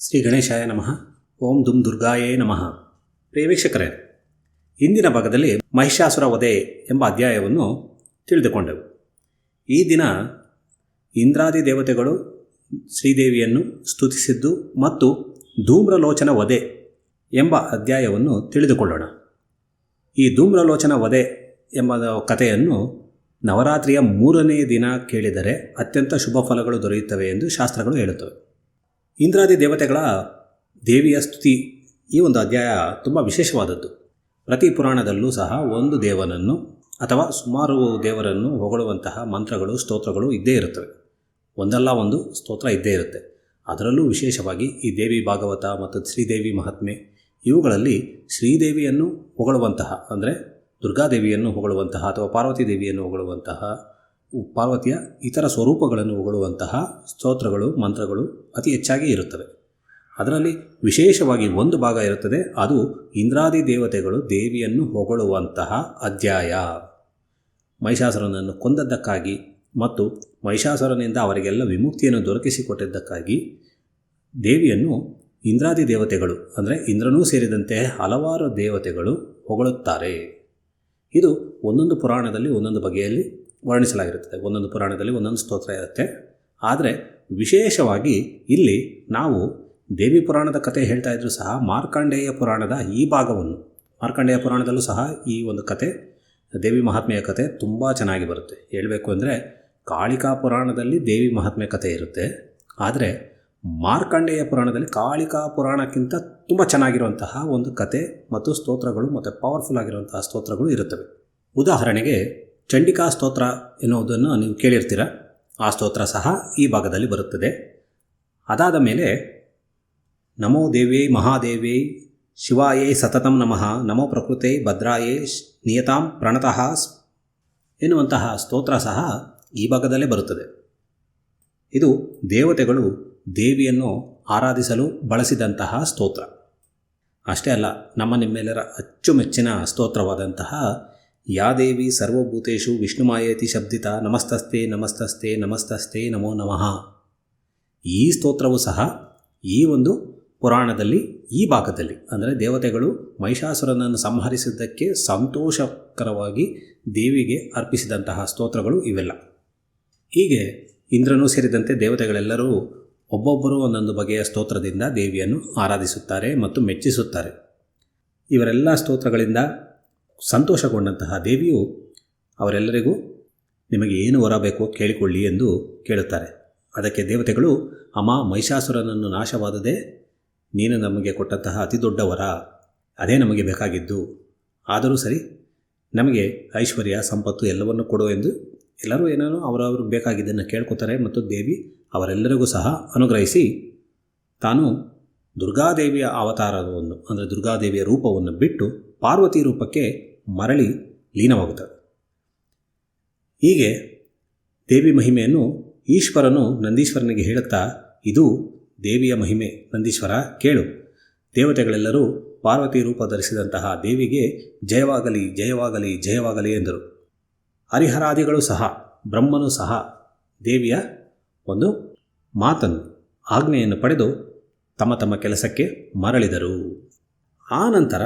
ಶ್ರೀ ಗಣೇಶಾಯ ನಮಃ. ಓಂ ದುಮ್ ದುರ್ಗಾಯೇ ನಮಃ. ಪ್ರಿಯ ವೀಕ್ಷಕರೇ, ಇಂದಿನ ಭಾಗದಲ್ಲಿ ಮಹಿಷಾಸುರ ವಧೆ ಎಂಬ ಅಧ್ಯಾಯವನ್ನು ತಿಳಿದುಕೊಂಡೆವು. ಈ ದಿನ ಇಂದ್ರಾದಿ ದೇವತೆಗಳು ಶ್ರೀದೇವಿಯನ್ನು ಸ್ತುತಿಸಿದ್ದು ಮತ್ತು ಧೂಮ್ರಲೋಚನ ವಧೆ ಎಂಬ ಅಧ್ಯಾಯವನ್ನು ತಿಳಿದುಕೊಳ್ಳೋಣ. ಈ ಧೂಮ್ರಲೋಚನ ವಧೆ ಎಂಬ ಕಥೆಯನ್ನು ನವರಾತ್ರಿಯ ಮೂರನೇ ದಿನ ಕೇಳಿದರೆ ಅತ್ಯಂತ ಶುಭ ಫಲಗಳು ದೊರೆಯುತ್ತವೆ ಎಂದು ಶಾಸ್ತ್ರಗಳು ಹೇಳುತ್ತವೆ. ಇಂದ್ರಾದಿ ದೇವತೆಗಳ ದೇವಿಯ ಸ್ತುತಿ ಈ ಒಂದು ಅಧ್ಯಾಯ ತುಂಬ ವಿಶೇಷವಾದದ್ದು. ಪ್ರತಿ ಪುರಾಣದಲ್ಲೂ ಸಹ ಒಂದು ದೇವನನ್ನು ಅಥವಾ ಸುಮಾರು ದೇವರನ್ನು ಹೊಗಳುವಂತಹ ಮಂತ್ರಗಳು, ಸ್ತೋತ್ರಗಳು ಇದ್ದೇ ಇರುತ್ತವೆ. ಒಂದಲ್ಲ ಒಂದು ಸ್ತೋತ್ರ ಇದ್ದೇ ಇರುತ್ತೆ. ಅದರಲ್ಲೂ ವಿಶೇಷವಾಗಿ ಈ ದೇವಿ ಭಾಗವತ ಮತ್ತು ಶ್ರೀದೇವಿ ಮಹಾತ್ಮೆ ಇವುಗಳಲ್ಲಿ ಶ್ರೀದೇವಿಯನ್ನು ಹೊಗಳುವಂತಹ, ಅಂದರೆ ದುರ್ಗಾದೇವಿಯನ್ನು ಹೊಗಳುವಂತಹ ಅಥವಾ ಪಾರ್ವತಿ ದೇವಿಯನ್ನು ಹೊಗಳುವಂತಹ ಪಾರ್ವತಿಯ ಇತರ ಸ್ವರೂಪಗಳನ್ನು ಹೊಗಳುವಂತಹ ಸ್ತೋತ್ರಗಳು, ಮಂತ್ರಗಳು ಅತಿ ಹೆಚ್ಚಾಗಿ ಇರುತ್ತವೆ. ಅದರಲ್ಲಿ ವಿಶೇಷವಾಗಿ ಒಂದು ಭಾಗ ಇರುತ್ತದೆ, ಅದು ಇಂದ್ರಾದಿ ದೇವತೆಗಳು ದೇವಿಯನ್ನು ಹೊಗಳುವಂತಹ ಅಧ್ಯಾಯ. ಮಹಿಷಾಸುರನನ್ನು ಕೊಂದದ್ದಕ್ಕಾಗಿ ಮತ್ತು ಮಹಿಷಾಸುರನಿಂದ ಅವರಿಗೆಲ್ಲ ವಿಮುಕ್ತಿಯನ್ನು ದೊರಕಿಸಿಕೊಟ್ಟಿದ್ದಕ್ಕಾಗಿ ದೇವಿಯನ್ನು ಇಂದ್ರಾದಿ ದೇವತೆಗಳು, ಅಂದರೆ ಇಂದ್ರನೂ ಸೇರಿದಂತೆ ಹಲವಾರು ದೇವತೆಗಳು ಹೊಗಳುತ್ತಾರೆ. ಇದು ಒಂದೊಂದು ಪುರಾಣದಲ್ಲಿ ಒಂದೊಂದು ಬಗೆಯಲ್ಲಿ ವರ್ಣಿಸಲಾಗಿರುತ್ತದೆ. ಒಂದೊಂದು ಪುರಾಣದಲ್ಲಿ ಒಂದೊಂದು ಸ್ತೋತ್ರ ಇರುತ್ತೆ. ಆದರೆ ವಿಶೇಷವಾಗಿ ಇಲ್ಲಿ ನಾವು ದೇವಿ ಪುರಾಣದ ಕಥೆ ಹೇಳ್ತಾ ಇದ್ದರೂ ಸಹ ಮಾರ್ಕಂಡೇಯ ಪುರಾಣದ ಈ ಭಾಗವನ್ನು, ಮಾರ್ಕಂಡೇಯ ಪುರಾಣದಲ್ಲೂ ಸಹ ಈ ಒಂದು ಕತೆ, ದೇವಿ ಮಹಾತ್ಮೆಯ ಕತೆ ತುಂಬ ಚೆನ್ನಾಗಿ ಬರುತ್ತೆ. ಹೇಳಬೇಕು ಅಂದರೆ ಕಾಳಿಕಾ ಪುರಾಣದಲ್ಲಿ ದೇವಿ ಮಹಾತ್ಮೆ ಕಥೆ ಇರುತ್ತೆ. ಆದರೆ ಮಾರ್ಕಂಡೇಯ ಪುರಾಣದಲ್ಲಿ ಕಾಳಿಕಾ ಪುರಾಣಕ್ಕಿಂತ ತುಂಬ ಚೆನ್ನಾಗಿರುವಂತಹ ಒಂದು ಕತೆ ಮತ್ತು ಸ್ತೋತ್ರಗಳು ಮತ್ತು ಪವರ್ಫುಲ್ ಆಗಿರುವಂತಹ ಸ್ತೋತ್ರಗಳು ಇರುತ್ತವೆ. ಉದಾಹರಣೆಗೆ ಚಂಡಿಕಾ ಸ್ತೋತ್ರ ಎನ್ನುವುದನ್ನು ನೀವು ಕೇಳಿರ್ತೀರ. ಆ ಸ್ತೋತ್ರ ಸಹ ಈ ಭಾಗದಲ್ಲಿ ಬರುತ್ತದೆ. ಅದಾದ ಮೇಲೆ, ನಮೋ ದೇವ್ಯೈ ಮಹಾದೇವ್ಯೈ ಶಿವಾಯೇ ಸತತಂ ನಮಃ, ನಮೋ ಪ್ರಕೃತೆ ಭದ್ರಾಯೇ ನಿಯತಾಂ ಪ್ರಣತಃ ಎನ್ನುವಂತಹ ಸ್ತೋತ್ರ ಸಹ ಈ ಭಾಗದಲ್ಲೇ ಬರುತ್ತದೆ. ಇದು ದೇವತೆಗಳು ದೇವಿಯನ್ನು ಆರಾಧಿಸಲು ಬಳಸಿದಂತಹ ಸ್ತೋತ್ರ. ಅಷ್ಟೇ ಅಲ್ಲ, ನಮ್ಮ ನಿಮ್ಮೆಲ್ಲರ ಅಚ್ಚುಮೆಚ್ಚಿನ ಸ್ತೋತ್ರವಾದಂತಹ ಯಾ ದೇವಿ ಸರ್ವಭೂತೇಶು ವಿಷ್ಣುಮಾಯೇತಿ ಶಬ್ದಿತ ನಮಸ್ತಸ್ತೆ ನಮಸ್ತಸ್ತೆ ನಮಸ್ತಸ್ತೆ ನಮೋ ನಮಃ. ಈ ಸ್ತೋತ್ರವು ಸಹ ಈ ಒಂದು ಪುರಾಣದಲ್ಲಿ ಈ ಭಾಗದಲ್ಲಿ, ಅಂದರೆ ದೇವತೆಗಳು ಮಹಿಷಾಸುರನನ್ನು ಸಂಹರಿಸಿದ್ದಕ್ಕೆ ಸಂತೋಷಕರವಾಗಿ ದೇವಿಗೆ ಅರ್ಪಿಸಿದಂತಹ ಸ್ತೋತ್ರಗಳು ಇವೆಲ್ಲ. ಹೀಗೆ ಇಂದ್ರನೂ ಸೇರಿದಂತೆ ದೇವತೆಗಳೆಲ್ಲರೂ ಒಬ್ಬೊಬ್ಬರು ಒಂದೊಂದು ಬಗೆಯ ಸ್ತೋತ್ರದಿಂದ ದೇವಿಯನ್ನು ಆರಾಧಿಸುತ್ತಾರೆ ಮತ್ತು ಮೆಚ್ಚಿಸುತ್ತಾರೆ. ಇವರೆಲ್ಲ ಸ್ತೋತ್ರಗಳಿಂದ ಸಂತೋಷಗೊಂಡಂತಹ ದೇವಿಯು ಅವರೆಲ್ಲರಿಗೂ ನಿಮಗೆ ಏನು ವರ ಬೇಕೋ ಕೇಳಿಕೊಳ್ಳಿ ಎಂದು ಕೇಳುತ್ತಾರೆ. ಅದಕ್ಕೆ ದೇವತೆಗಳು, ಅಮ್ಮ, ಮಹಿಷಾಸುರನನ್ನು ನಾಶವಾದದೆ ನೀನು ನಮಗೆ ಕೊಟ್ಟಂತಹ ಅತಿ ದೊಡ್ಡ ವರ, ಅದೇ ನಮಗೆ ಬೇಕಾಗಿದ್ದು. ಆದರೂ ಸರಿ, ನಮಗೆ ಐಶ್ವರ್ಯ, ಸಂಪತ್ತು ಎಲ್ಲವನ್ನು ಕೊಡು ಎಂದು ಎಲ್ಲರೂ ಏನೇನೋ ಅವರವರು ಬೇಕಾಗಿದ್ದನ್ನು ಕೇಳ್ಕೊತಾರೆ ಮತ್ತು ದೇವಿ ಅವರೆಲ್ಲರಿಗೂ ಸಹ ಅನುಗ್ರಹಿಸಿ ತಾನು ದುರ್ಗಾದೇವಿಯ ಅವತಾರವನ್ನು, ಅಂದರೆ ದುರ್ಗಾದೇವಿಯ ರೂಪವನ್ನು ಬಿಟ್ಟು ಪಾರ್ವತಿ ರೂಪಕ್ಕೆ ಮರಳಿ ಲೀನವಾಗುತ್ತದೆ ಹೀಗೆ ದೇವಿ ಮಹಿಮೆಯನ್ನು ಈಶ್ವರನು ನಂದೀಶ್ವರನಿಗೆ ಹೇಳುತ್ತಾ, ಇದು ದೇವಿಯ ಮಹಿಮೆ, ನಂದೀಶ್ವರ, ಕೇಳು. ದೇವತೆಗಳೆಲ್ಲರೂ ಪಾರ್ವತಿ ರೂಪ ಧರಿಸಿದಂತಹ ದೇವಿಗೆ ಜಯವಾಗಲಿ ಜಯವಾಗಲಿ ಜಯವಾಗಲಿ ಎಂದರು. ಹರಿಹರಾದಿಗಳು ಸಹ, ಬ್ರಹ್ಮನು ಸಹ ದೇವಿಯ ಒಂದು ಮಾತನ್ನು, ಆಜ್ಞೆಯನ್ನು ಪಡೆದು ತಮ್ಮ ತಮ್ಮ ಕೆಲಸಕ್ಕೆ ಮರಳಿದರು. ಆ ನಂತರ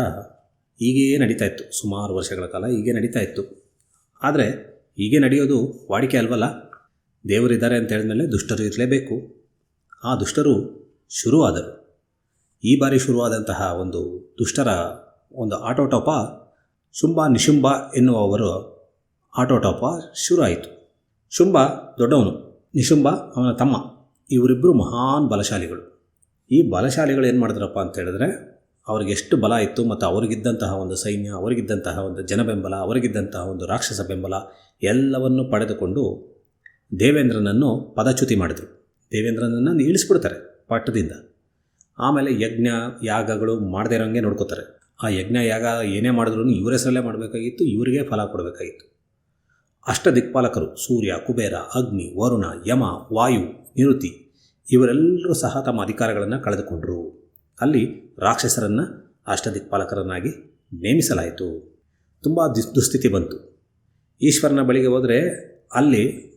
ಹೀಗೇ ನಡೀತಾ ಇತ್ತು. ಸುಮಾರು ವರ್ಷಗಳ ಕಾಲ ಹೀಗೆ ನಡೀತಾ ಇತ್ತು. ಆದರೆ ಹೀಗೆ ನಡೆಯೋದು ವಾಡಿಕೆ ಅಲ್ವಲ್ಲ? ದೇವರಿದ್ದಾರೆ ಅಂತ ಹೇಳಿದ್ಮೇಲೆ ದುಷ್ಟರು ಇರಲೇಬೇಕು. ಆ ದುಷ್ಟರು ಶುರುವಾದರು. ಈ ಬಾರಿ ಶುರುವಾದಂತಹ ಒಂದು ದುಷ್ಟರ ಒಂದು ಆಟೋಟೋಪ ಶುಂಭ ನಿಶುಂಭ ಎನ್ನುವವರು ಆಟೋಟೋಪ ಶುರು ಆಯಿತು ಶುಂಭ ದೊಡ್ಡವನು, ನಿಶುಂಭ ಅವನ ತಮ್ಮ. ಇವರಿಬ್ಬರು ಮಹಾನ್ ಬಲಶಾಲಿಗಳು. ಈ ಬಲಶಾಲಿಗಳು ಏನು ಮಾಡಿದ್ರಪ್ಪ ಅಂತ ಹೇಳಿದ್ರೆ, ಅವ್ರಿಗೆ ಎಷ್ಟು ಬಲ ಇತ್ತು ಮತ್ತು ಅವರಿಗಿದ್ದಂತಹ ಒಂದು ಸೈನ್ಯ, ಅವರಿಗಿದ್ದಂತಹ ಒಂದು ಜನಬೆಂಬಲ, ಅವರಿಗಿದ್ದಂತಹ ಒಂದು ರಾಕ್ಷಸ ಬೆಂಬಲ, ಎಲ್ಲವನ್ನು ಪಡೆದುಕೊಂಡು ದೇವೇಂದ್ರನನ್ನು ಪದಚ್ಯುತಿ ಮಾಡಿದರು. ದೇವೇಂದ್ರನನ್ನು ಇಳಿಸ್ಬಿಡ್ತಾರೆ ಪಟ್ಟದಿಂದ. ಆಮೇಲೆ ಯಜ್ಞ, ಯಾಗಗಳು ಮಾಡದೇ ಇರೋಂಗೆ ನೋಡ್ಕೋತಾರೆ. ಆ ಯಜ್ಞ, ಯಾಗ ಏನೇ ಮಾಡಿದ್ರು ಇವ್ರ ಹೆಸರಲ್ಲೇ ಮಾಡಬೇಕಾಗಿತ್ತು, ಇವರಿಗೆ ಫಲ ಕೊಡಬೇಕಾಗಿತ್ತು. ಅಷ್ಟ ದಿಕ್ಪಾಲಕರು ಸೂರ್ಯ, ಕುಬೇರ, ಅಗ್ನಿ, ವರುಣ, ಯಮ, ವಾಯು ನಿರುತಿ ಇವರೆಲ್ಲರೂ ಸಹ ತಮ್ಮ ಅಧಿಕಾರಗಳನ್ನು ಕಳೆದುಕೊಂಡರು. ಅಲ್ಲಿ ರಾಕ್ಷಸರನ್ನು ಅಷ್ಟದಿಕ್ಪಾಲಕರನ್ನಾಗಿ ನೇಮಿಸಲಾಯಿತು. ತುಂಬ ದಿಸ್, ದುಸ್ಥಿತಿ ಬಂತು. ಈಶ್ವರನ ಬಳಿಗೆ ಹೋದರೆ ಅಲ್ಲಿ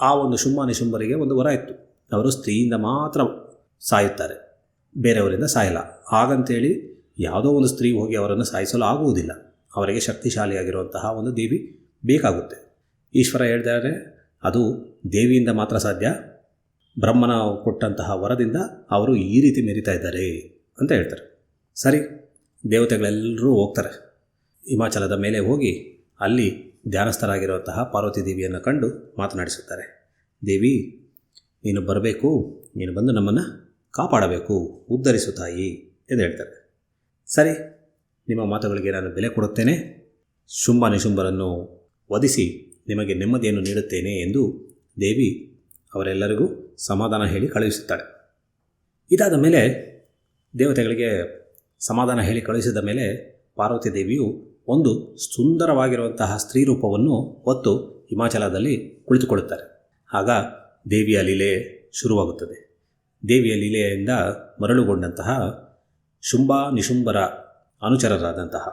ಆ ಒಂದು ಶುಂಭ ನಿಶುಂಭರಿಗೆ ಒಂದು ವರ ಇತ್ತು. ಅವರು ಸ್ತ್ರೀಯಿಂದ ಮಾತ್ರ ಸಾಯುತ್ತಾರೆ. ಬೇರೆಯವರಿಂದ ಸಾಯಲ್ಲ. ಹಾಗಂತೇಳಿ ಯಾವುದೋ ಒಂದು ಸ್ತ್ರೀ ಹೋಗಿ ಅವರನ್ನು ಸಾಯಿಸಲು ಆಗುವುದಿಲ್ಲ. ಅವರಿಗೆ ಶಕ್ತಿಶಾಲಿಯಾಗಿರುವಂತಹ ಒಂದು ದೇವಿ ಬೇಕಾಗುತ್ತೆ. ಈಶ್ವರ ಹೇಳಿದರೆ, ಅದು ದೇವಿಯಿಂದ ಮಾತ್ರ ಸಾಧ್ಯ ಬ್ರಹ್ಮನ ಕೊಟ್ಟಂತಹ ವರದಿಂದ ಅವರು ಈ ರೀತಿ ಮೆರಿತಾ ಇದ್ದಾರೆ ಅಂತ ಹೇಳ್ತಾರೆ. ಸರಿ, ದೇವತೆಗಳೆಲ್ಲರೂ ಹೋಗ್ತಾರೆ. ಹಿಮಾಚಲದ ಮೇಲೆ ಹೋಗಿ ಅಲ್ಲಿ ಧ್ಯಾನಸ್ಥರಾಗಿರುವಂತಹ ಪಾರ್ವತಿ ದೇವಿಯನ್ನು ಕಂಡು ಮಾತನಾಡಿಸುತ್ತಾರೆ. ದೇವಿ, ನೀನು ಬರಬೇಕು, ನೀನು ಬಂದು ನಮ್ಮನ್ನು ಕಾಪಾಡಬೇಕು, ಉದ್ಧರಿಸು ತಾಯಿ ಎಂದು ಹೇಳ್ತಾರೆ. ಸರಿ, ನಿಮ್ಮ ಮಾತುಗಳಿಗೆ ನಾನು ಬೆಲೆ ಕೊಡುತ್ತೇನೆ. ಶುಂಭ ನಿಶುಂಭರನ್ನು ವಧಿಸಿ ನಿಮಗೆ ನೆಮ್ಮದಿಯನ್ನು ನೀಡುತ್ತೇನೆ ಎಂದು ದೇವಿ ಅವರೆಲ್ಲರಿಗೂ ಸಮಾಧಾನ ಹೇಳಿ ಕಳುಹಿಸುತ್ತಾಳೆ ಇದಾದ ಮೇಲೆ ದೇವತೆಗಳಿಗೆ ಸಮಾಧಾನ ಹೇಳಿ ಕಳುಹಿಸಿದ ಮೇಲೆ ಪಾರ್ವತಿ ದೇವಿಯು ಒಂದು ಸುಂದರವಾಗಿರುವಂತಹ ಸ್ತ್ರೀ ರೂಪವನ್ನು ಹೊತ್ತು ಹಿಮಾಚಲದಲ್ಲಿ ಕುಳಿತುಕೊಳ್ಳುತ್ತಾರೆ. ಆಗ ದೇವಿಯ ಲೀಲೆ ಶುರುವಾಗುತ್ತದೆ. ದೇವಿಯ ಲೀಲೆಯಿಂದ ಮರಳುಗೊಂಡಂತಹ ಶುಂಭ ನಿಶುಂಭರ ಅನುಚರರಾದಂತಹ,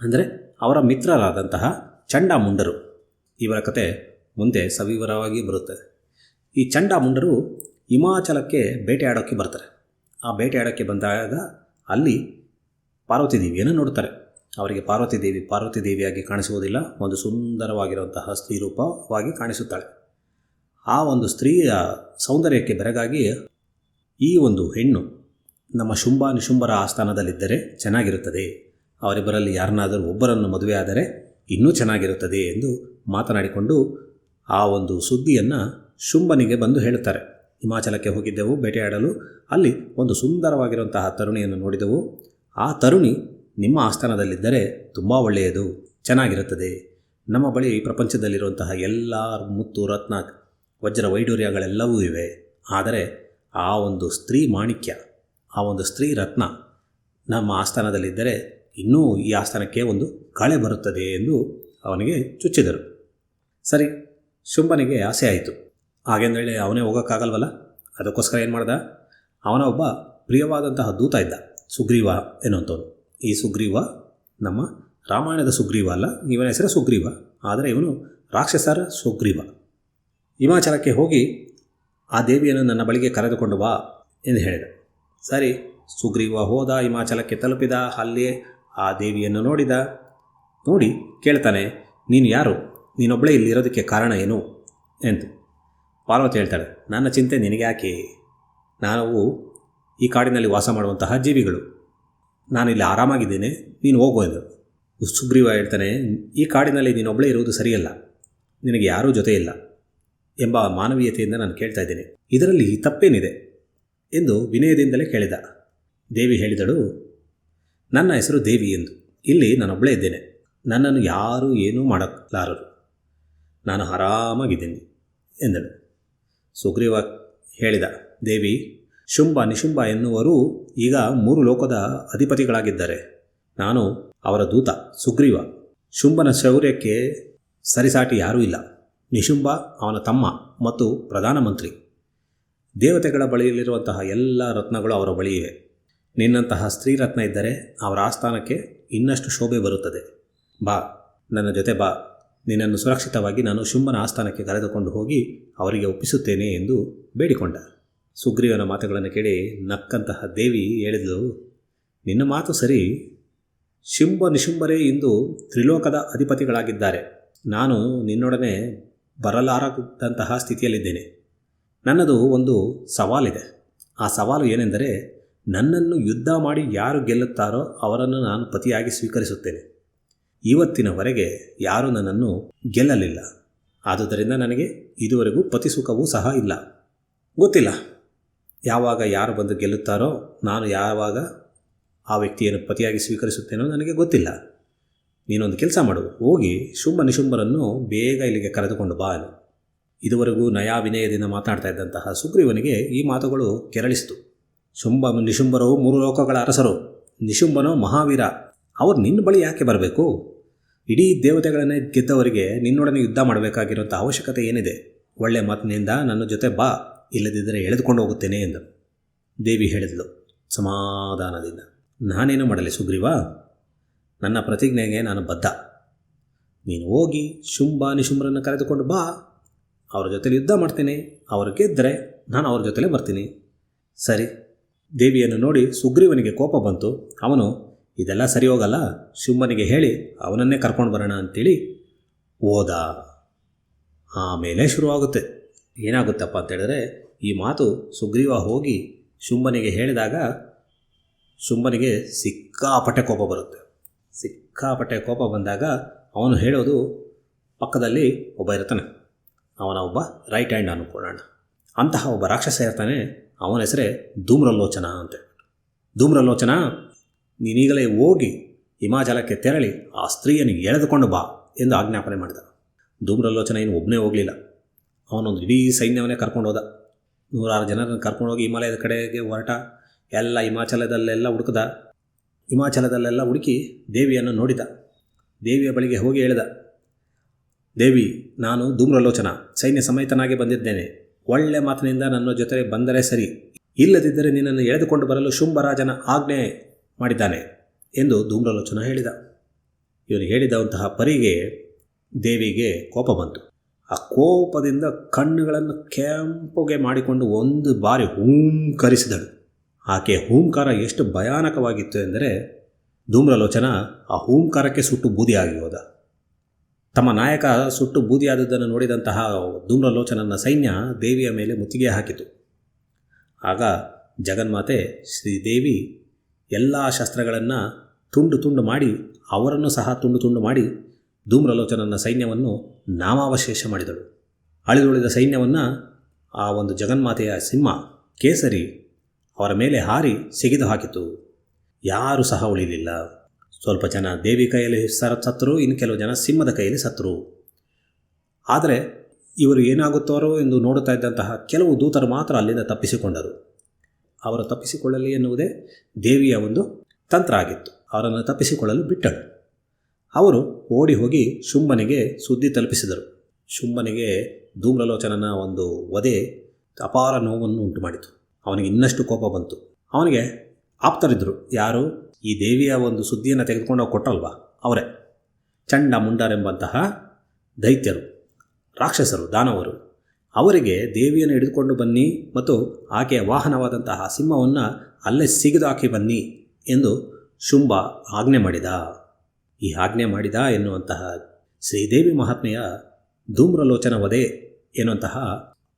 ಅಂದರೆ ಅವರ ಮಿತ್ರರಾದಂತಹ ಚಂಡಾಮುಂಡರು ಇವರ ಕತೆ ಮುಂದೆ ಸವಿವರವಾಗಿ ಬರುತ್ತದೆ. ಈ ಚಂಡಾಮುಂಡರು ಹಿಮಾಚಲಕ್ಕೆ ಬೇಟೆಯಾಡೋಕ್ಕೆ ಬರ್ತಾರೆ. ಆ ಬೇಟೆಯಾಡೋಕ್ಕೆ ಬಂದಾಗ ಅಲ್ಲಿ ಪಾರ್ವತಿ ದೇವಿಯನ್ನು ನೋಡ್ತಾರೆ ಅವರಿಗೆ ಪಾರ್ವತಿ ದೇವಿ, ಪಾರ್ವತಿ ದೇವಿಯಾಗಿ ಕಾಣಿಸುವುದಿಲ್ಲ. ಒಂದು ಸುಂದರವಾಗಿರುವಂತಹ ಸ್ತ್ರೀ ರೂಪವಾಗಿ ಕಾಣಿಸುತ್ತಾಳೆ. ಆ ಒಂದು ಸ್ತ್ರೀಯ ಸೌಂದರ್ಯಕ್ಕೆ ಬೆರಗಾಗಿ ಈ ಒಂದು ಹೆಣ್ಣು ನಮ್ಮ ಶುಂಭ ನಿಶುಂಭರ ಆಸ್ಥಾನದಲ್ಲಿದ್ದರೆ ಚೆನ್ನಾಗಿರುತ್ತದೆ. ಅವರಿಬ್ಬರಲ್ಲಿ ಯಾರನ್ನಾದರೂ ಒಬ್ಬರನ್ನು ಮದುವೆಯಾದರೆ ಇನ್ನೂ ಚೆನ್ನಾಗಿರುತ್ತದೆ ಎಂದು ಮಾತನಾಡಿಕೊಂಡು ಆ ಒಂದು ಸುದ್ದಿಯನ್ನು ಶುಂಭನಿಗೆ ಬಂದು ಹೇಳುತ್ತಾರೆ. ಹಿಮಾಚಲಕ್ಕೆ ಹೋಗಿದ್ದೆವು, ಬೇಟೆಯಾಡಲು. ಅಲ್ಲಿ ಒಂದು ಸುಂದರವಾಗಿರುವಂತಹ ತರುಣಿಯನ್ನು ನೋಡಿದೆವು. ಆ ತರುಣಿ ನಿಮ್ಮ ಆಸ್ಥಾನದಲ್ಲಿದ್ದರೆ ತುಂಬ ಒಳ್ಳೆಯದು, ಚೆನ್ನಾಗಿರುತ್ತದೆ. ನಮ್ಮ ಬಳಿ ಪ್ರಪಂಚದಲ್ಲಿರುವಂತಹ ಎಲ್ಲ ಮುತ್ತು, ರತ್ನ, ವಜ್ರ ವೈಡೂರ್ಯಗಳೆಲ್ಲವೂ ಇವೆ. ಆದರೆ ಆ ಒಂದು ಸ್ತ್ರೀ ಮಾಣಿಕ್ಯ, ಆ ಒಂದು ಸ್ತ್ರೀ ರತ್ನ ನಮ್ಮ ಆಸ್ಥಾನದಲ್ಲಿದ್ದರೆ ಇನ್ನೂ ಈ ಆಸ್ಥಾನಕ್ಕೆ ಒಂದು ಕಳೆ ಬರುತ್ತದೆ ಎಂದು ಅವನಿಗೆ ಚುಚ್ಚಿದರು. ಸರಿ, ಶುಂಭನಿಗೆ ಆಸೆ ಆಯಿತು. ಹಾಗೆಂದೇಳಿ ಅವನೇ ಹೋಗೋಕ್ಕಾಗಲ್ವಲ್ಲ? ಅದಕ್ಕೋಸ್ಕರ ಏನು ಮಾಡ್ದ? ಅವನ ಒಬ್ಬ ಪ್ರಿಯವಾದಂತಹ ದೂತ ಇದ್ದ, ಸುಗ್ರೀವ ಎನ್ನುವಂಥವನು. ಈ ಸುಗ್ರೀವ ನಮ್ಮ ರಾಮಾಯಣದ ಸುಗ್ರೀವ ಅಲ್ಲ, ಇವನ ಹೆಸರು ಸುಗ್ರೀವ, ಆದರೆ ಇವನು ರಾಕ್ಷಸರ ಸುಗ್ರೀವ. ಹಿಮಾಚಲಕ್ಕೆ ಹೋಗಿ ಆ ದೇವಿಯನ್ನು ನನ್ನ ಬಳಿಗೆ ಕರೆದುಕೊಂಡು ಬಾ ಎಂದು ಹೇಳಿದ. ಸರಿ, ಸುಗ್ರೀವ ಹೋದ, ಹಿಮಾಚಲಕ್ಕೆ ತಲುಪಿದ ಅಲ್ಲಿ ಆ ದೇವಿಯನ್ನು ನೋಡಿದ. ನೋಡಿ, ಕೇಳ್ತಾನೆ, ನೀನು ಯಾರು? ನೀನೊಬ್ಬಳೇ ಇಲ್ಲಿರೋದಕ್ಕೆ ಕಾರಣ ಏನು? ಎಂದು ಪಾರ್ವತಿ ಹೇಳ್ತಾಳೆ, ನನ್ನ ಚಿಂತೆ ನಿನಗೆ ಯಾಕೆ ನಾವು ಈ ಕಾಡಿನಲ್ಲಿ ವಾಸ ಮಾಡುವಂತಹ ಜೀವಿಗಳು. ನಾನು ಇಲ್ಲಿ ಆರಾಮಾಗಿದ್ದೇನೆ, ನೀನು ಹೋಗು ಎಂದು. ಸುಗ್ರೀವ ಹೇಳ್ತಾನೆ, ಈ ಕಾಡಿನಲ್ಲಿ ನೀನೊಬ್ಬಳೇ ಇರುವುದು ಸರಿಯಲ್ಲ. ನಿನಗೆ ಯಾರೂ ಜೊತೆ ಇಲ್ಲ ಎಂಬ ಮಾನವೀಯತೆಯಿಂದ ನಾನು ಕೇಳ್ತಾ ಇದ್ದೇನೆ. ಇದರಲ್ಲಿ ತಪ್ಪೇನಿದೆ ಎಂದು ವಿನಯದಿಂದಲೇ ಕೇಳಿದ. ದೇವಿ ಹೇಳಿದಳು, ನನ್ನ ಹೆಸರು ದೇವಿ ಎಂದು. ಇಲ್ಲಿ ನಾನೊಬ್ಬಳೇ ಇದ್ದೇನೆ. ನನ್ನನ್ನು ಯಾರೂ ಏನೂ ಮಾಡಲಾರರು. ನಾನು ಆರಾಮಾಗಿದ್ದೇನೆ ಎಂದಳು. ಸುಗ್ರೀವ ಹೇಳಿದ, ದೇವಿ, ಶುಂಭ ನಿಶುಂಭ ಎನ್ನುವರು ಈಗ ಮೂರು ಲೋಕದ ಅಧಿಪತಿಗಳಾಗಿದ್ದಾರೆ. ನಾನು ಅವರ ದೂತ, ಸುಗ್ರೀವ. ಶುಂಭನ ಶೌರ್ಯಕ್ಕೆ ಸರಿಸಾಟಿ ಯಾರೂ ಇಲ್ಲ. ನಿಶುಂಭ ಅವನ ತಮ್ಮ ಮತ್ತು ಪ್ರಧಾನಮಂತ್ರಿ ದೇವತೆಗಳ ಬಳಿಯಲ್ಲಿರುವಂತಹ ಎಲ್ಲ ರತ್ನಗಳು ಅವರ ಬಳಿ ಇವೆ ನಿನ್ನಂತಹ ಸ್ತ್ರೀರತ್ನ ಇದ್ದರೆ ಅವರ ಆಸ್ಥಾನಕ್ಕೆ ಇನ್ನಷ್ಟು ಶೋಭೆ ಬರುತ್ತದೆ. ಬಾ, ನನ್ನ ಜೊತೆ ಬಾ. ನಿನ್ನನ್ನು ಸುರಕ್ಷಿತವಾಗಿ ನಾನು ಶುಂಭನ ಆಸ್ಥಾನಕ್ಕೆ ಕರೆದುಕೊಂಡು ಹೋಗಿ ಅವರಿಗೆ ಒಪ್ಪಿಸುತ್ತೇನೆ ಎಂದು ಬೇಡಿಕೊಂಡ. ಸುಗ್ರೀವನ ಮಾತುಗಳನ್ನು ಕೇಳಿ ನಕ್ಕಂತಹ ದೇವಿ ಹೇಳಿದಳು, ನಿನ್ನ ಮಾತು ಸರಿ. ಶುಂಭ ನಿಶುಂಭರೇ ಇಂದು ತ್ರಿಲೋಕದ ಅಧಿಪತಿಗಳಾಗಿದ್ದಾರೆ. ನಾನು ನಿನ್ನೊಡನೆ ಬರಲಾರದಂತಹ ಸ್ಥಿತಿಯಲ್ಲಿದ್ದೇನೆ. ನನ್ನದು ಒಂದು ಸವಾಲಿದೆ. ಆ ಸವಾಲು ಏನೆಂದರೆ, ನನ್ನನ್ನು ಯುದ್ಧ ಮಾಡಿ ಯಾರು ಗೆಲ್ಲುತ್ತಾರೋ ಅವರನ್ನು ನಾನು ಪತಿಯಾಗಿ ಸ್ವೀಕರಿಸುತ್ತೇನೆ. ಇವತ್ತಿನವರೆಗೆ ಯಾರೂ ನನ್ನನ್ನು ಗೆಲ್ಲಲಿಲ್ಲ. ಆದುದರಿಂದ ನನಗೆ ಇದುವರೆಗೂ ಪತಿ ಸುಖವೂ ಸಹ ಇಲ್ಲ. ಗೊತ್ತಿಲ್ಲ. ಯಾವಾಗ ಯಾರು ಬಂದು ಗೆಲ್ಲುತ್ತಾರೋ, ನಾನು ಯಾವಾಗ ಆ ವ್ಯಕ್ತಿಯನ್ನು ಪತಿಯಾಗಿ ಸ್ವೀಕರಿಸುತ್ತೇನೋ ನನಗೆ ಗೊತ್ತಿಲ್ಲ. ನೀನೊಂದು ಕೆಲಸ ಮಾಡು. ಹೋಗಿ ಶುಂಭ ನಿಶುಂಭರನ್ನು ಬೇಗ ಇಲ್ಲಿಗೆ ಕರೆದುಕೊಂಡು ಬಾ ಇದುವರೆಗೂ ನಯಾ ವಿನಯದಿಂದ ಮಾತನಾಡ್ತಾ ಇದ್ದಂತಹ ಸುಗ್ರೀವನಿಗೆ ಈ ಮಾತುಗಳು ಕೆರಳಿಸಿತು. ಶುಂಭ ನಿಶುಂಭರು ಮೂರು ಲೋಕಗಳ ಅರಸರು. ನಿಶುಂಭನೋ ಮಹಾವೀರ. ಅವರು ನಿನ್ನ ಬಳಿ ಯಾಕೆ ಬರಬೇಕು? ಇಡೀ ದೇವತೆಗಳನ್ನೇ ಗೆದ್ದವರಿಗೆ ನಿನ್ನೊಡನೆ ಯುದ್ಧ ಮಾಡಬೇಕಾಗಿರುವಂಥ ಅವಶ್ಯಕತೆ ಏನಿದೆ? ಒಳ್ಳೆ ಮಾತಿನಿಂದ ನನ್ನ ಜೊತೆ ಬಾ, ಇಲ್ಲದಿದ್ದರೆ ಎಳೆದುಕೊಂಡು ಹೋಗುತ್ತೇನೆ ಎಂದು ದೇವಿ ಹೇಳಿದಳು, ಸಮಾಧಾನದಿಂದ. ನಾನೇನು ಮಾಡಲಿ ಸುಗ್ರೀವ? ನನ್ನ ಪ್ರತಿಜ್ಞೆಗೆ ನಾನು ಬದ್ಧ. ನೀನು ಹೋಗಿ ಶುಂಭ ನಿಶುಂಭರನ್ನು ಕರೆದುಕೊಂಡು ಬಾ. ಅವರ ಜೊತೆಲಿ ಯುದ್ಧ ಮಾಡ್ತೀನಿ. ಅವರು ಗೆದ್ದರೆ ನಾನು ಅವ್ರ ಜೊತೆಲೇ ಬರ್ತೀನಿ. ಸರಿ. ದೇವಿಯನ್ನು ನೋಡಿ ಸುಗ್ರೀವನಿಗೆ ಕೋಪ ಬಂತು. ಅವನು ಇದೆಲ್ಲ ಸರಿ ಹೋಗಲ್ಲ? ಸುಮ್ಮನಿಗೆ ಹೇಳಿ, ಅವನನ್ನೇ ಕರ್ಕೊಂಡು ಬರೋಣ ಅಂತೇಳಿ ಹೋದ. ಆಮೇಲೆ ಶುರುವಾಗುತ್ತೆ. ಏನಾಗುತ್ತಪ್ಪ ಅಂತೇಳಿದ್ರೆ, ಈ ಮಾತು ಸುಗ್ರೀವ ಹೋಗಿ ಶುಂಭನಿಗೆ ಹೇಳಿದಾಗ ಶುಂಭನಿಗೆ ಸಿಕ್ಕಾಪಟ್ಟೆ ಕೋಪ ಬರುತ್ತೆ. ಸಿಕ್ಕಾಪಟ್ಟೆ ಕೋಪ ಬಂದಾಗ ಅವನು ಹೇಳೋದು ಪಕ್ಕದಲ್ಲಿ ಒಬ್ಬ ಇರ್ತಾನೆ. ಅವನ ಒಬ್ಬ ರೈಟ್ ಹ್ಯಾಂಡ್ ಅನ್ಕೊಳ್ಳೋಣ ಅಂತಹ ಒಬ್ಬ ರಾಕ್ಷಸ ಇರ್ತಾನೆ. ಅವನ ಹೆಸರೇ ಧೂಮ್ರಲೋಚನ ಅಂತ ಧೂಮ್ರಲೋಚನ ನೀನೀಗಲೇ ಹೋಗಿ ಹಿಮಾಚಲಕ್ಕೆ ತೆರಳಿ ಆ ಸ್ತ್ರೀಯನ್ನು ಎಳೆದುಕೊಂಡು ಬಾ ಎಂದು ಆಜ್ಞಾಪನೆ ಮಾಡಿದ ಧೂಮ್ರಲೋಚನ ಏನು ಒಬ್ಬನೇ ಹೋಗಲಿಲ್ಲ. ಅವನೊಂದು ಇಡೀ ಸೈನ್ಯವನ್ನೇ ಕರ್ಕೊಂಡು ಹೋದ. ನೂರಾರು ಜನರನ್ನು ಕರ್ಕೊಂಡೋಗಿ ಹಿಮಾಲಯದ ಕಡೆಗೆ ಹೊರಟ. ಎಲ್ಲ ಹಿಮಾಚಲದಲ್ಲೆಲ್ಲ ಹುಡುಕದ. ಹಿಮಾಚಲದಲ್ಲೆಲ್ಲ ಹುಡುಕಿ ದೇವಿಯನ್ನು ನೋಡಿದ. ದೇವಿಯ ಬಳಿಗೆ ಹೋಗಿ ಹೇಳಿದ, ದೇವಿ, ನಾನು ಧೂಮ್ರಲೋಚನ, ಸೈನ್ಯ ಸಮೇತನಾಗಿ ಬಂದಿದ್ದೇನೆ. ಒಳ್ಳೆ ಮಾತಿನಿಂದ ನನ್ನ ಜೊತೆ ಬಂದರೆ ಸರಿ. ಇಲ್ಲದಿದ್ದರೆ ನಿನ್ನನ್ನು ಎಳೆದುಕೊಂಡು ಬರಲು ಶುಂಭರಾಜನ ಆಜ್ಞೆ ಮಾಡಿದ್ದಾನೆ ಎಂದು ಧೂಮ್ರಲೋಚನ ಹೇಳಿದ. ಇವನು ಹೇಳಿದಂತಹ ಪರಿಗೆ ದೇವಿಗೆ ಕೋಪ ಬಂತು. ಆ ಕೋಪದಿಂದ ಕಣ್ಣುಗಳನ್ನು ಕೆಂಪುಗೆ ಮಾಡಿಕೊಂಡು ಒಂದು ಬಾರಿ ಹೂಂಕರಿಸಿದಳು. ಆಕೆ ಹೂಂಕಾರ ಎಷ್ಟು ಭಯಾನಕವಾಗಿತ್ತು ಎಂದರೆ ಧೂಮ್ರಲೋಚನ ಆ ಹೂಂಕಾರಕ್ಕೆ ಸುಟ್ಟು ಬೂದಿಯಾಗಿ ಹೋದ. ತಮ್ಮ ನಾಯಕ ಸುಟ್ಟು ಬೂದಿಯಾದದ್ದನ್ನು ನೋಡಿದಂತಹ ಧೂಮ್ರಲೋಚನನ ಸೈನ್ಯ ದೇವಿಯ ಮೇಲೆ ಮುತ್ತಿಗೆ ಹಾಕಿತು. ಆಗ ಜಗನ್ಮಾತೆ ಶ್ರೀದೇವಿ ಎಲ್ಲ ಶಸ್ತ್ರಗಳನ್ನು ತುಂಡು ತುಂಡು ಮಾಡಿ, ಅವರನ್ನು ಸಹ ತುಂಡು ತುಂಡು ಮಾಡಿ ಧೂಮ್ರಲೋಚನನ ಸೈನ್ಯವನ್ನು ನಾಮಾವಶೇಷ ಮಾಡಿದಳು. ಅಳಿದುಳಿದ ಸೈನ್ಯವನ್ನು ಆ ಒಂದು ಜಗನ್ಮಾತೆಯ ಸಿಂಹ ಕೇಸರಿ ಅವರ ಮೇಲೆ ಹಾರಿ ಸಿಗಿದು ಹಾಕಿತು. ಯಾರೂ ಸಹ ಉಳಿಲಿಲ್ಲ. ಸ್ವಲ್ಪ ಜನ ದೇವಿ ಕೈಯಲ್ಲಿ ಸರ ಸತ್ತರು, ಇನ್ನು ಕೆಲವು ಜನ ಸಿಂಹದ ಕೈಯಲ್ಲಿ ಸತ್ತರು. ಆದರೆ ಇವರು ಏನಾಗುತ್ತಾರೋ ಎಂದು ನೋಡುತ್ತಾ ಇದ್ದಂತಹ ಕೆಲವು ದೂತರು ಮಾತ್ರ ಅಲ್ಲಿಂದ ತಪ್ಪಿಸಿಕೊಂಡರು. ಅವರು ತಪ್ಪಿಸಿಕೊಳ್ಳಲಿ ಎನ್ನುವುದೇ ದೇವಿಯ ಒಂದು ತಂತ್ರ ಆಗಿತ್ತು. ಅವರನ್ನು ತಪ್ಪಿಸಿಕೊಳ್ಳಲು ಬಿಟ್ಟಳು. ಅವರು ಓಡಿ ಹೋಗಿ ಶುಂಭನಿಗೆ ಸುದ್ದಿ ತಲುಪಿಸಿದರು. ಶುಂಭನಿಗೆ ಧೂಮ್ರಲೋಚನನ ಒಂದು ವಧೆ ಅಪಾರ ನೋವನ್ನು ಉಂಟು ಮಾಡಿತು ಅವನಿಗೆ ಇನ್ನಷ್ಟು ಕೋಪ ಬಂತು. ಅವನಿಗೆ ಆಪ್ತರಿದ್ದರು. ಯಾರು? ಈ ದೇವಿಯ ಒಂದು ಸುದ್ದಿಯನ್ನು ತೆಗೆದುಕೊಂಡು ಕೊಟ್ಟಲ್ವಾ? ಅವರೇ. ಚಂಡ ಮುಂಡರೆಂಬಂತಹ ದೈತ್ಯರು, ರಾಕ್ಷಸರು, ದಾನವರು. ಅವರಿಗೆ ದೇವಿಯನ್ನು ಹಿಡಿದುಕೊಂಡು ಬನ್ನಿ ಮತ್ತು ಆಕೆಯ ವಾಹನವಾದಂತಹ ಸಿಂಹವನ್ನು ಅಲ್ಲೇ ಸಿಗಿದಾಕಿ ಬನ್ನಿ ಎಂದು ಶುಂಭ ಆಜ್ಞೆ ಮಾಡಿದ. ಈ ಆಜ್ಞೆ ಮಾಡಿದ ಎನ್ನುವಂತಹ ಶ್ರೀದೇವಿ ಮಹಾತ್ಮೆಯ ಧೂಮ್ರಲೋಚನ ವಧೆ ಎನ್ನುವಂತಹ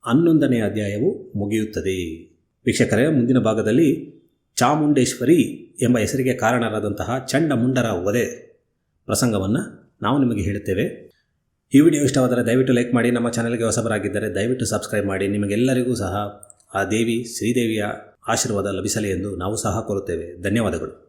ಹನ್ನೊಂದನೇ ಅಧ್ಯಾಯವು ಮುಗಿಯುತ್ತದೆ. ವೀಕ್ಷಕರೇ, ಮುಂದಿನ ಭಾಗದಲ್ಲಿ ಚಾಮುಂಡೇಶ್ವರಿ ಎಂಬ ಹೆಸರಿಗೆ ಕಾರಣರಾದಂತಹ ಚಂಡಮುಂಡರ ವಧೆ ಪ್ರಸಂಗವನ್ನು ನಾವು ನಿಮಗೆ ಹೇಳುತ್ತೇವೆ. ಈ ವಿಡಿಯೋ ಇಷ್ಟವಾದರೆ ದಯವಿಟ್ಟು ಲೈಕ್ ಮಾಡಿ, ನಮ್ಮ ಚಾನಲ್ಗೆ ಹೊಸಬರಾಗಿದ್ದರೆ ದಯವಿಟ್ಟು ಸಬ್ಸ್ಕ್ರೈಬ್ ಮಾಡಿ, ನಿಮಗೆಲ್ಲರಿಗೂ ಸಹ ಆ ದೇವಿ ಶ್ರೀದೇವಿಯ ಆಶೀರ್ವಾದ ಲಭಿಸಲಿ ಎಂದು ನಾವು ಸಹ ಕೋರುತ್ತೇವೆ. ಧನ್ಯವಾದಗಳು.